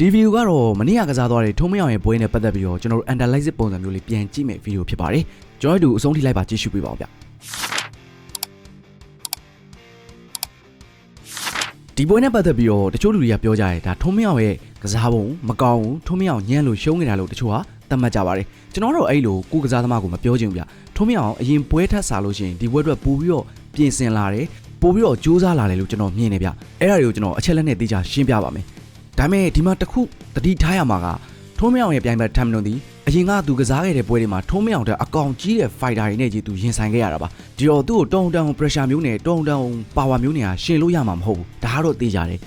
ဒီဗီဒီယိုကတော့မနေ့ကကစားသွားတဲ့ထုံးမယောင်ရဲ့ပွဲနဲ့ပတ်သက်ပြီးတော့ကျွန်တော်တို့ analysis ပုံစံမျိုးလေးပြန်ကြည့်မယ့်ဗီဒီယိုဖြစ်ပါတယ်ကျွန်တော်တို့အဆုံးထိလိုက်ပါကြည့်ရှုပေးပါဦးဗျဒီပွဲနဲ့ပတ်သက်ပြီးတော့တချို့လူတွေကပြောကြတယ်ဒါထုံးမယောင်ရဲ့ကစားပုံမကောင်းဘူးထုံးမယောင်ညံ့လို့ရှုံးနေတာလို့တချို့ကသတ်မှတ်ကြပါတယ်ကျွန်တော်တို့အဲ့လိုကိုကစားသမားကိုမပြောချင်ဘူးဗျထုံးမယောင်အရင်ပွဲထပ်စားလို့ရှိရင်ဒီပွဲအတွက်ပို့ပြီးတော့ပြင်ဆင်လာတယ်ပို့ပြီးတော့စူးစမ်းလာတယ်လို့ကျွန်တော်မြင်နေဗျအဲ့ဒါတွေကိုကျွန်တော်အချက်လက်နဲ့သိချရှင်းပြပါမယ် ဒါပေမဲ့ဒီမှာတစ်ခုတတိထားရမှာကထုံးမအောင်ရဲ့ပြိုင်ဘက်ထမ်မလွန်သည်အရင်ကသူကစားခဲ့တဲ့ပွဲတွေမှာထုံးမအောင်တဲ့အကောင်ကြီးတဲ့ fighter တွေနဲ့ကြီးသူရင်ဆိုင်ခဲ့ရတာပါဒီတော့သူ့ကိုတုံတုံ pressure မျိုးနဲ့တုံတုံ power မျိုးနဲ့ဟာရှင်လို့ရမှာမဟုတ်ဘူးဒါကတော့သိကြတယ်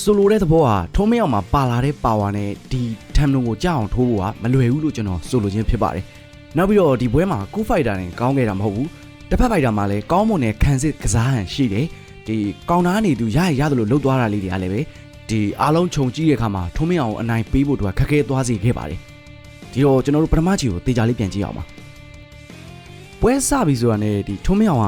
ဆိုလိုတဲ့သဘောကထုံးမအောင်မှာပါလာတဲ့ power နဲ့ဒီထမ်လွန်ကိုကြောက်အောင်ထိုးဖို့ကမလွယ်ဘူးလို့ကျွန်တော်ဆိုလိုခြင်းဖြစ်ပါတယ်နောက်ပြီးတော့ဒီပွဲမှာကူ fighter နဲ့ကောင်းခဲ့တာမဟုတ်ဘူးတစ်ဖက် fighter မှာလည်းကောင်းမွန်တဲ့ခံစစ်ကစားဟန်ရှိတယ်ဒီကောင်သားနေသူရရရတယ်လို့လှုပ်သွားတာလေးတွေကလည်းပဲ ဒီအားလုံးခြုံကြည့်တဲ့အခါမှာထုံးမင်းအောင်ကိုအနိုင်ပေးဖို့သူကခက်ခဲသွားစေခဲ့ပါတယ်ဒီတော့ကျွန်တော်တို့ပထမချီကိုတေချာလေးပြန်ကြည့်အောင်ပါပွဲစပြီဆိုတာနဲ့ဒီထုံးမင်းအောင်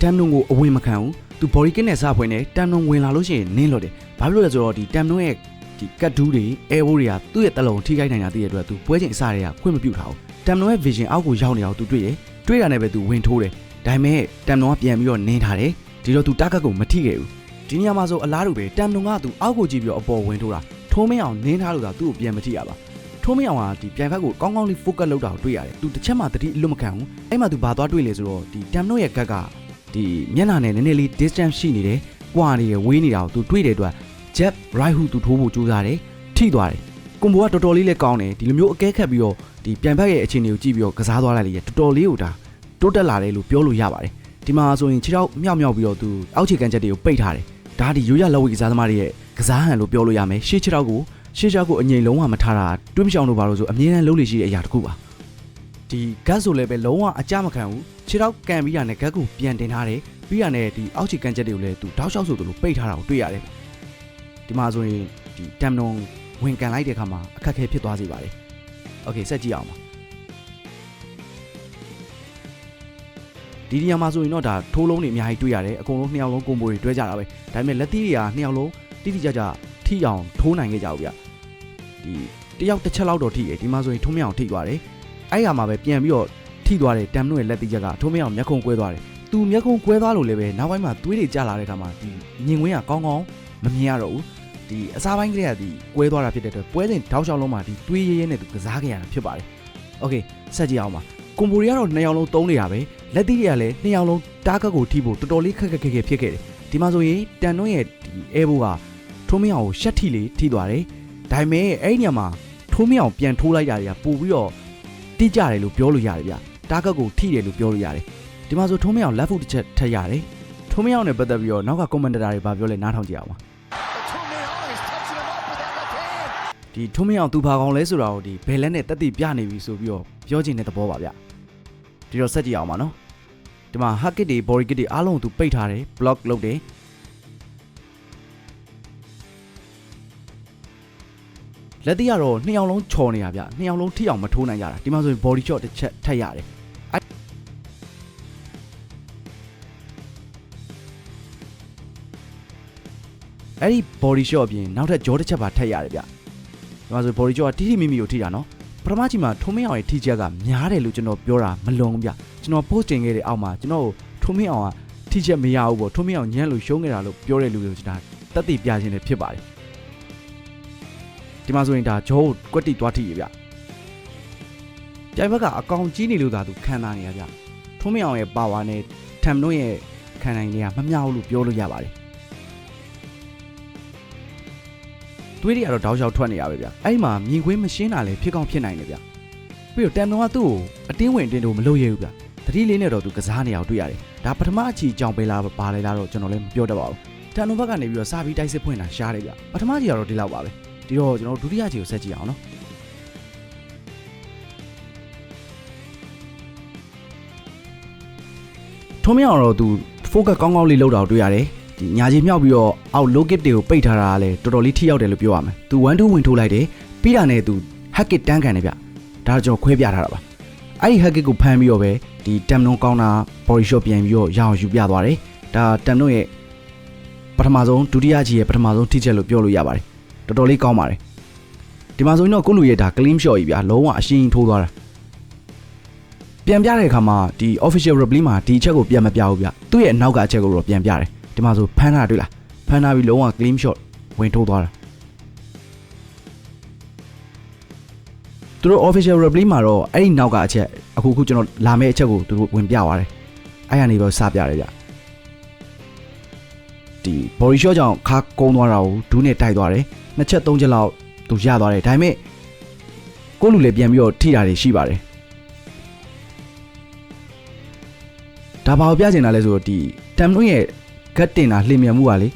ကတမ်နုံကိုအဝင်မခံဘူးသူဘော်ရီကစ်နဲ့စဖွင့်နေတမ်နုံဝင်လာလို့ရှိရင်နင်းလို့တယ်ဘာဖြစ်လို့လဲဆိုတော့ဒီတမ်နုံရဲ့ဒီကတ်ဒူးတွေအဲဘိုးတွေကသူ့ရဲ့တက်လုံးထိခိုက်နိုင်တာသိတဲ့အတွက်သူပွဲချိန်အစတွေကခွင့်မပြုထားဘူးတမ်နုံရဲ့ vision အောက်ကိုရောက်နေအောင်သူတွေ့တယ်တွေ့တာနဲ့ပဲသူဝင်ထိုးတယ်ဒါပေမဲ့တမ်နုံကပြန်ပြီးတော့နင်းထားတယ်ဒီတော့သူတာကတ်ကိုမထိခဲ့ဘူး ဒီနေရာမှာဆိုအလားတူပဲတမ်နုံကသူအောက်ကိုကြည့်ပြီးတော့အပေါ်ဝင်ထိုးတာထိုးမင်းအောင်နင်းထားလို့သာသူ့ကိုပြန်မထိရပါထိုးမင်းအောင်ကဒီပြန်ဖက်ကိုကောင်းကောင်းလေး focus လုပ်တာကိုတွေ့ရတယ်သူတစ်ချက်မှတတိအလွတ်မခံဘူးအဲ့မှာသူဘာသွားတွေ့လဲဆိုတော့ဒီတမ်နုံရဲ့ကက်ကဒီမျက်နှာနဲ့နည်းနည်းလေး distance ရှိနေတယ်ကွာနေရဝေးနေတာကိုသူတွေ့တဲ့အတွက် jab right hook သူထိုးဖို့ကြိုးစားတယ်ထိသွားတယ်ကွန်ဘိုကတော်တော်လေးလည်းကောင်းတယ်ဒီလိုမျိုးအကဲခတ်ပြီးတော့ဒီပြန်ဖက်ရဲ့အခြေအနေကိုကြည့်ပြီးတော့ကစားသွားလိုက်လေတော်တော်လေးကိုဒါတိုးတက်လာတယ်လို့ပြောလို့ရပါတယ်ဒီမှာဆိုရင်ခြေထောက်မြောက်မြောက်ပြီးတော့သူအောက်ခြေကန်ချက်တွေကိုပိတ်ထားတယ် ဒါဒီရိုးရလက်ဝဲကစားသမားတွေရဲ့ကစားဟန်လို့ပြောလို့ရမယ်ရှေ့ခြေထောက်ကိုရှေ့ခြေထောက်ကိုအငိမ်လုံးဝမထားတာတွေးမချောင်လို့ပါလို့ဆိုအမြဲတမ်းလုံးလေရှိတဲ့အရာတစ်ခုပါဒီဂတ်ဆိုလည်းပဲလုံးဝအကြမခံဘူးခြေထောက်ကန်ပြီးတာနဲ့ဂတ်ကိုပြန်တင်ထားတယ်ပြီးတာနဲ့ဒီအောက်ခြေကန်ချက်တွေကိုလည်းသူတောက်လျှောက်ဆိုသလိုပိတ်ထားတာကိုတွေ့ရတယ်ဒီမှာဆိုရင်ဒီတမ်နုံဝင်ကန်လိုက်တဲ့အခါမှာအခက်အခဲဖြစ်သွားစေပါတယ်โอเคဆက်ကြည့်အောင်ပါ ဒီနေရာမှာဆိုရင်တော့ဒါထိုးလုံးတွေအများကြီးတွေ့ရတယ်အကုန်လုံးနှစ်ယောက်လုံးကွန်ဘိုတွေတွဲကြတာပဲဒါပေမဲ့လက်သီးတွေကနှစ်ယောက်လုံးတိတိကျကျထိအောင်ထိုးနိုင်ခဲ့ကြဘူးဗျဒီတယောက်တစ်ချက်လောက်တော့ထိတယ်ဒီမှာဆိုရင်ထုံးမြောင်ထိသွားတယ်အဲ့ရမှာပဲပြန်ပြီးတော့ထိသွားတယ်တမ်နွရဲ့လက်သီးချက်ကထုံးမြောင်မျက်ခုံကွဲသွားတယ်သူမျက်ခုံကွဲသွားလို့လည်းပဲနောက်ပိုင်းမှာသွေးတွေကျလာတဲ့ခါမှာဒီညင်ခွင်းကကောင်းကောင်းမမြင်ရတော့ဘူးဒီအစားပိုင်းကလေးကဒီကွဲသွားတာဖြစ်တဲ့အတွက်ပွဲစဉ်တောက်ချောင်းလုံးမှာဒီသွေးရဲရဲနဲ့သူကစားခဲ့ရတာဖြစ်ပါတယ်။ Okay ဆက်ကြည့်အောင်ပါ။ ကွန်ဘိုရီကတော့နှစ်ယောက်လုံးသုံးနေတာပဲလက်သီးတွေကလည်းနှစ်ယောက်လုံးတားကတ်ကိုထိဖို့တော်တော်လေးခက်ခက်ခဲခဲဖြစ်ခဲ့တယ်ဒီမှာဆိုရင်တန်တွန်းရဲ့ဒီအဲဘိုးကထိုးမင်းအောင်ကိုရှက်ထိလေးထိသွားတယ်ဒါပေမဲ့အဲ့ဒီညမှာထိုးမင်းအောင်ပြန်ထိုးလိုက်တာတွေကပို့ပြီးတော့တိကျတယ်လို့ပြောလို့ရတယ်ဗျတားကတ်ကိုထိတယ်လို့ပြောလို့ရတယ်ဒီမှာဆိုထိုးမင်းအောင် left foot တစ်ချက်ထက်ရတယ်ထိုးမင်းအောင်နဲ့ပတ်သက်ပြီးတော့နောက်က commentator တွေဗာပြောလဲနားထောင်ကြည့်အောင်ပါဒီထုံးမင်းအောင်သူဘာကောင်လဲဆိုတာကိုဒီဘယ်လက်နဲ့တက်တိပြနေပြီဆိုပြီးတော့ပြောချင်တဲ့သဘောပါဗျ ဒီတော့ဆက်ကြည့်အောင်ပါနော်ဒီမှာ hack kit တွေ body kit တွေအားလုံးကိုသူပိတ်ထားတယ် block လုပ်တယ်လက်တိကတော့နှစ်ယောက်လုံးချော်နေတာဗျနှစ်ယောက်လုံးထိအောင်မထိုးနိုင်ကြတာဒီမှာဆိုရင် body shot တစ်ချက်ထပ်ရတယ်အဲ့ဒီ body shot အပြင်နောက်ထပ် jaw တစ်ချက်ပါထပ်ရတယ်ဗျဒီမှာဆိုဘော်ရီကျော်ကတိတိမိမိကိုထိတာနော် ပထမချိန်မှာထုံးမင်းအောင်ရဲ့ထိချက်ကများတယ်လို့ကျွန်တော်ပြောတာမလွန်ဘူးဗျကျွန်တော် post တင်ခဲ့တဲ့အောက်မှာကျွန်တော်ထုံးမင်းအောင်ကထိချက်မရဘူးပေါ့ထုံးမင်းအောင်ညံ့လို့ရှုံးနေတာလို့ပြောတဲ့လူတွေကိုကျွန်တော်တက်တည်ပြခြင်းလည်းဖြစ်ပါတယ်ဒီမှာဆိုရင်ဒါဂျောကိုကွက်တိသွားထိရဗျပြိုင်ဘက်ကအကောင်ကြီးနေလို့သာသူခံတာနေရဗျထုံးမင်းအောင်ရဲ့ပါဝါနဲ့ထမ်နို့ရဲ့ခံနိုင်တွေကမမျှဘူးလို့ပြောလို့ရပါတယ် သွေးတွေကတော့တောက်လျှောက်ထွက်နေရပဲဗျအဲ့ဒီမှာမြင်ကွင်းမရှင်းတာလည်းဖြစ်ကောင်းဖြစ်နိုင်တယ်ဗျပြီးတော့တန်တော်ကသူ့ကိုအတင်းဝင်တင်းတို့မလုပ်ရဘူးဗျတတိလေးနဲ့တော့သူကစားနေအောင်တွေ့ရတယ်ဒါပထမအချီကြောင်ပေးလာပါလေလားတော့ကျွန်တော်လည်းမပြောတတ်ပါဘူးတန်တော်ဘက်ကနေပြီးတော့စာပြီးတိုက်စစ်ဖွင့်တာရှားတယ်ဗျပထမချီကတော့ဒီလောက်ပါပဲဒီတော့ကျွန်တော်ဒုတိယချီကိုဆက်ကြည့်အောင်နော်ထုံးမရအောင်တော့သူ focus ကောင်းကောင်းလေးလောက်တာကိုတွေ့ရတယ် ဒီညာကြီးမြောက်ပြီးတော့အောက် low kit တွေကိုပိတ်ထားတာကလည်းတော်တော်လေးထိရောက်တယ်လို့ပြောရမယ်။ तू 1 2ဝင်ထိုးလိုက်တယ်။ပြီးတာနဲ့ तू hack kit တန်းခံတယ်ဗျ။ဒါတော့ကျွန်တော်ခွဲပြထားတာပါ။အဲ့ဒီ hack kit ကိုဖမ်းပြီးတော့ပဲဒီ tam နုံကောင်းတာ body shot ပြန်ပြီးတော့ရအောင်ယူပြသွားတယ်။ဒါ tam နုံရဲ့ပထမဆုံးဒုတိယကြီးရဲ့ပထမဆုံးထိချက်လို့ပြောလို့ရပါတယ်။တော်တော်လေးကောင်းပါတယ်။ဒီမှာဆိုရင်တော့ကိုလူရဲ့ဒါ claim shot ကြီးဗျာလုံးဝအရှင်းထိုးသွားတာပြန်ပြတဲ့အခါမှာဒီ official replay မှာဒီအချက်ကိုပြန်မပြဘူးဗျသူ့ရဲ့အနောက်ကအချက်ကိုတော့ပြန်ပြတယ် ဒီမှာဆိုဖမ်းတာတွေ့လားဖမ်းတာပြီးလုံးဝ claim shot ဝင်ထိုးသွားတာသူတို့ official replay မှာတော့အဲ့ဒီနောက်ကအချက်အခုခုကျွန်တော်လာမယ့်အချက်ကိုသူတို့ဝင်ပြသွားတယ်အဲ့ရနေပြီးစပြတယ်ဗျဒီ body shot ကြောင့်ခါကုန်းသွားတာကိုဒူးနဲ့တိုက်သွားတယ်နှစ်ချက်သုံးချက်လောက်သူရသွားတယ်ဒါပေမဲ့ကိုလူလည်းပြန်ပြီးတော့ထိတာတွေရှိပါတယ်ဒါဘာကိုပြချင်တာလဲဆိုတော့ဒီတမ်နွင့်ရဲ့ ဂတ်တင်တာလှင်မြန်မှုကလေ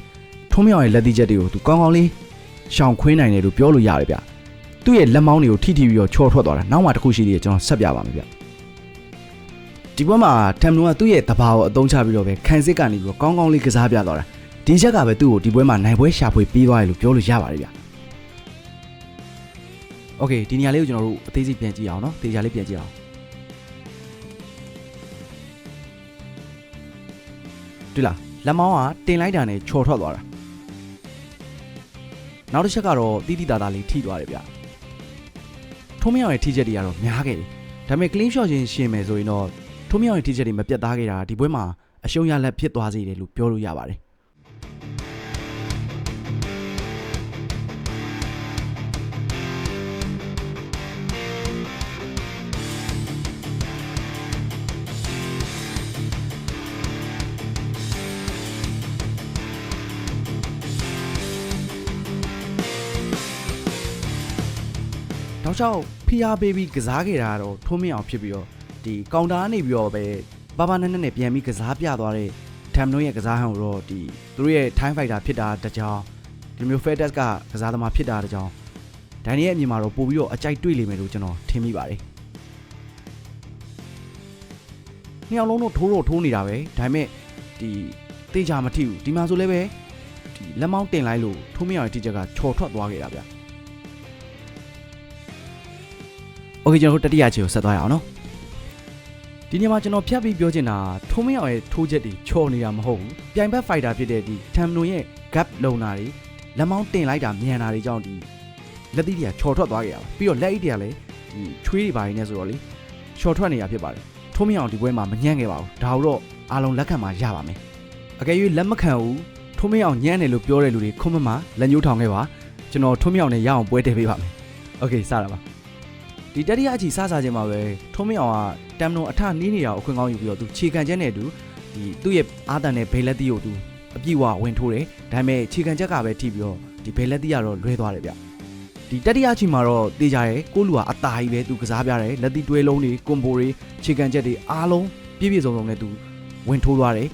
ထုံးမြောင်ရဲ့လက်သီးချက်တွေကိုသူကောင်းကောင်းလေးရှောင်ခွင်းနိုင်တယ်လို့ပြောလို့ရတယ်ဗျသူ့ရဲ့လက်မောင်းတွေကိုထိထိပြီးတော့ချော်ထွက်သွားတာနောက်မှတစ်ခုရှိသေးတယ်ကျွန်တော်ဆက်ပြပါမယ်ဗျဒီဘက်မှာတမ်နွန်ကသူ့ရဲ့တဘာကိုအသုံးချပြီးတော့ပဲခံစစ်ကနေပြီးတော့ကောင်းကောင်းလေးကစားပြသွားတာဒီချက်ကပဲသူ့ကိုဒီပွဲမှာနိုင်ပွဲရှာဖွေပြီးသွားတယ်လို့ပြောလို့ရပါတယ်ဗျโอเคဒီနေရာလေးကိုကျွန်တော်တို့အသေးစိတ်ပြန်ကြည့်အောင်နော်တေချာလေးပြန်ကြည့်အောင်တွေ့လား လက်မောင်းကတင်လိုက်တာနဲ့ချော်ထွက်သွားတာနောက်တစ်ချက်ကတော့တီးတီးတာတာလေးထိသွားတယ်ဗျထုံးမြောင်ရဲ့ထိချက်တွေကတော့များခဲ့တယ်ဒါပေမဲ့ clean shot ချင်းရှင်းမယ်ဆိုရင်တော့ထုံးမြောင်ရဲ့ထိချက်တွေမပြတ်သားခဲ့တာဒီပွဲမှာအရှုံးရလက်ဖြစ်သွားစေတယ်လို့ပြောလို့ရပါတယ် က်ချောက်ဖိအားပေးပြီးကစားခဲ့တာကတော့ထုံးမင်းအောင်ဖြစ်ပြီးတော့ဒီကောင်တာကနေပြီးတော့ပဲဘာဘာနဲ့နဲ့ပြန်ပြီးကစားပြသွားတဲ့ထမ်နွန်ရဲ့ကစားဟန်ကိုတော့ဒီသူတို့ရဲ့ time fighter ဖြစ်တာတကြောင်ဒီမျိုး FedEx ကကစားသမားဖြစ်တာတကြောင်ဒန်နီရဲ့အမြင်မှာတော့ပို့ပြီးတော့အကြိုက်တွေ့လိမ့်မယ်လို့ကျွန်တော်ထင်မိပါတယ်နှစ်ယောက်လုံးတော့ထိုးတော့ထိုးနေတာပဲဒါပေမဲ့ဒီတေချာမထိဘူးဒီမှာဆိုလည်းပဲဒီလက်မောင်းတင်လိုက်လို့ထုံးမင်းအောင်ရဲ့တိချက်ကချော်ထွက်သွားခဲ့တာဗျ ။ Okay ကျွန်တော်တို့တတိယခြေကိုဆက်သွားရအောင်နော်။ဒီနေရာမှာကျွန်တော်ဖြတ်ပြီးပြောချင်တာထိုးမင်းအောင်ရဲ့ထိုးချက်တွေချော်နေတာမဟုတ်ဘူး။ပြိုင်ဘက်ဖိုက်တာဖြစ်တဲ့ဒီထမ်နိုရဲ့ gap လုံတာတွေလက်မောင်းတင်လိုက်တာမြန်တာတွေကြောင့်ဒီလက်သီးတွေကချော်ထွက်သွားကြရအောင်။ပြီးတော့လက်အိတ်တွေကလည်းဒီချွေးတွေပါနေနေဆိုတော့လေချော်ထွက်နေတာဖြစ်ပါတယ်။ထိုးမင်းအောင်ဒီပွဲမှာမညံ့ခဲ့ပါဘူး။ဒါတော့အားလုံးလက်ခံမှာရပါမယ်။အကယ်၍လက်မခံဘူးထိုးမင်းအောင်ညံ့တယ်လို့ပြောတဲ့လူတွေခွန်းမမှာလက်ညှိုးထောင်ခဲ့ပါ။ကျွန်တော်ထွမြောက်နဲ့ရအောင်ပွဲတည်ပေးပါမယ်။ Okay စတာပါ။ ဒီတတိယအချီစစချင်းမှာပဲထုံးမင်းအောင်ကတမ်နုံအထနီးနေရအောင်အခွင့်ကောင်းယူပြီးတော့သူခြေခံချက်နဲ့သူဒီသူ့ရဲ့အာတန်နဲ့ဘေလက်တီကိုသူအပြည့်ဝဝင်ထိုးတယ်ဒါပေမဲ့ခြေခံချက်ကပဲထိပြီးတော့ဒီဘေလက်တီကတော့လွဲသွားတယ်ဗျဒီတတိယအချီမှာတော့တေးကြရဲကိုလူကအตาကြီးပဲသူကစားပြတယ်လက်တီတွဲလုံးတွေကွန်ဘိုတွေခြေခံချက်တွေအားလုံးပြည့်ပြည့်စုံစုံနဲ့သူဝင်ထိုးသွားတယ်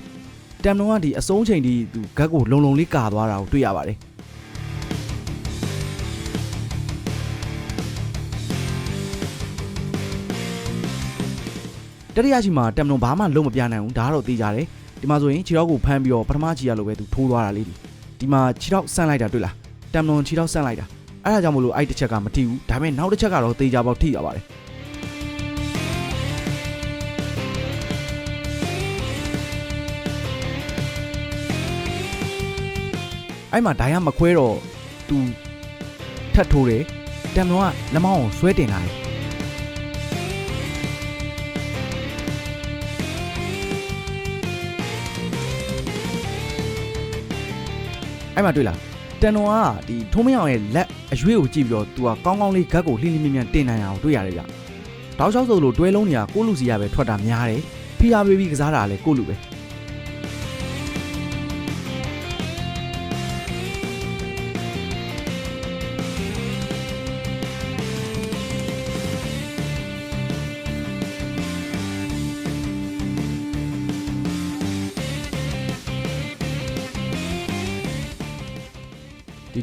တမ်နုံကဒီအစုံးချိန်ဒီသူဂက်ကိုလုံလုံလေးကာသွားတာကိုတွေ့ရပါတယ် တတိယချီမှာတမ်နုံဘာမှလုံးမပြနိုင်ဘူးဒါကတော့သိကြတယ်ဒီမှာဆိုရင်ခြေထောက်ကိုဖမ်းပြီးတော့ပထမချီရလို့ပဲသူထိုးသွားတာလေးဒီဒီမှာခြေထောက်ဆန့်လိုက်တာတွေ့လားတမ်နုံခြေထောက်ဆန့်လိုက်တာအဲ့ဒါကြောင့်မလို့အဲ့တစ်ချက်ကမထိဘူးဒါပေမဲ့နောက်တစ်ချက်ကတော့သေချာပေါက်ထိရပါတယ်အဲ့မှာဒိုင်ကမခွဲတော့သူထတ်ထိုးတယ်တမ်နုံကလက်မောင်းကိုဆွဲတင်လာတယ် အဲ့မှာတွေ့လားတန်တော်ကဒီထုံးမရအောင်ရဲ့လက်အရွေးကိုကြည့်ပြီးတော့သူကကောင်းကောင်းလေးဂတ်ကိုလှိမ့်လှိမ့်မြန်မြန်တင်နိုင်အောင်တွေ့ရတယ်ဗျ။တောက်လျှောက်ဆိုလို့တွဲလုံးတွေကကိုလူစီရပဲထွက်တာများတယ်။ဖီယာဘေဘီကစားတာလည်းကိုလူပဲ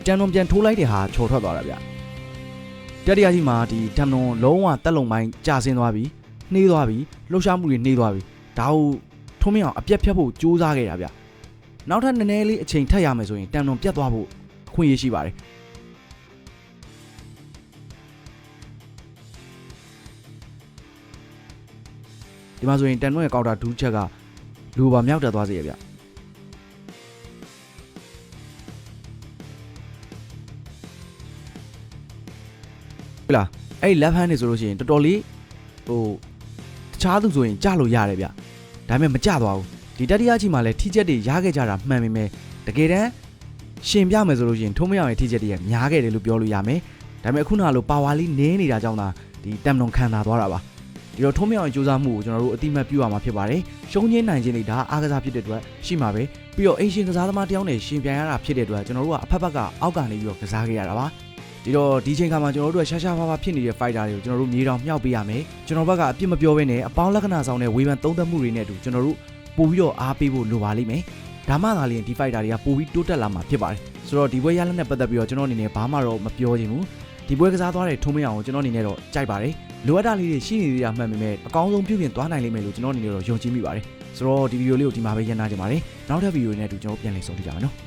တန်တော်ပြန်ထိုးလိုက်တဲ့ဟာချော်ထွက်သွားတာဗျ။တတိယကြီးမှာဒီတန်တော်လုံးဝတက်လုံပိုင်းကြာဆင်းသွားပြီ။နှေးသွားပြီ။လှုပ်ရှားမှုတွေနှေးသွားပြီ။ဒါကိုထုံးမရအောင်အပြက်ဖြတ်ဖို့ကြိုးစားခဲ့တာဗျ။နောက်ထပ်နည်းနည်းလေးအချိန်ထပ်ရမယ်ဆိုရင်တန်တော်ပြတ်သွားဖို့အခွင့်အရေးရှိပါတယ်။ဒီမှာဆိုရင်တန်တော်ရဲ့ကောက်တာဒူးချက်ကလူပါမြောက်တက်သွားစေရဗျ။ ဟုတ်လားအဲ့ဒီ left hand နေဆိုလို့ရှိရင်တော်တော်လေးဟိုတခြားသူဆိုရင်ကြလို့ရတယ်ဗျဒါပေမဲ့မကြသွားဘူးဒီတတိယအချိန်မှာလည်းထိချက်တွေရခဲ့ကြတာမှန်ပေမဲ့တကယ်တမ်းရှင်ပြမယ်ဆိုလို့ရှိရင်ထုံးမရအောင်ရဲ့ထိချက်တွေကများခဲ့တယ်လို့ပြောလို့ရမယ်ဒါပေမဲ့အခုနကလိုပါဝါလေးနင်းနေတာကြောင့်သာဒီတမ်နွန်ခံတာသွားတာပါဒီတော့ထုံးမရအောင်စူးစမ်းမှုကိုကျွန်တော်တို့အတိမတ်ပြုရမှာဖြစ်ပါတယ်ရှုံးချင်းနိုင်ချင်းတွေဒါအားကစားဖြစ်တဲ့အတွက်ရှိမှာပဲပြီးတော့အင်ရှင်ကစားသမားတယောက်နဲ့ရှင်ပြန်ရတာဖြစ်တဲ့အတွက်ကျွန်တော်တို့ကအဖက်ဖက်ကအောက်ကနေပြီးတော့ကစားခဲ့ရတာပါ ဒီတော့ဒီချိန်ခါမှာကျွန်တော်တို့ကရှာရှာဖာဖာဖြစ်နေတဲ့ fighter တွေကိုကျွန်တော်တို့မြေတောင်မြှောက်ပေးရမယ်ကျွန်တော်ဘက်ကအပြစ်မပြောဘဲနဲ့အပေါင်းလက္ခဏာဆောင်တဲ့ဝေဖန်သုံးသပ်မှုတွေနဲ့အတူကျွန်တော်တို့ပို့ပြီးတော့အားပေးဖို့လိုပါလိမ့်မယ်ဒါမှသာလျှင်ဒီ fighter တွေကပို့ပြီးတိုးတက်လာမှာဖြစ်ပါတယ်ဆိုတော့ဒီပွဲရလဒ်နဲ့ပတ်သက်ပြီးတော့ကျွန်တော်အနေနဲ့ဘာမှတော့မပြောချင်ဘူးဒီပွဲကစားသွားတဲ့ထုံးမရအောင်ကိုကျွန်တော်အနေနဲ့တော့ကြိုက်ပါတယ်လိုအပ်တာလေးတွေရှိနေသေးတာမှန်ပေမဲ့အကောင်းဆုံးပြုပြင်သွားနိုင်လိမ့်မယ်လို့ကျွန်တော်အနေနဲ့တော့ယုံကြည်မိပါတယ်ဆိုတော့ဒီဗီဒီယိုလေးကိုဒီမှာပဲရန်နာကြပါတယ်နောက်ထပ်ဗီဒီယိုတွေနဲ့အတူကျွန်တော်ပြန်လည်ဆုံတွေ့ကြမယ်နော်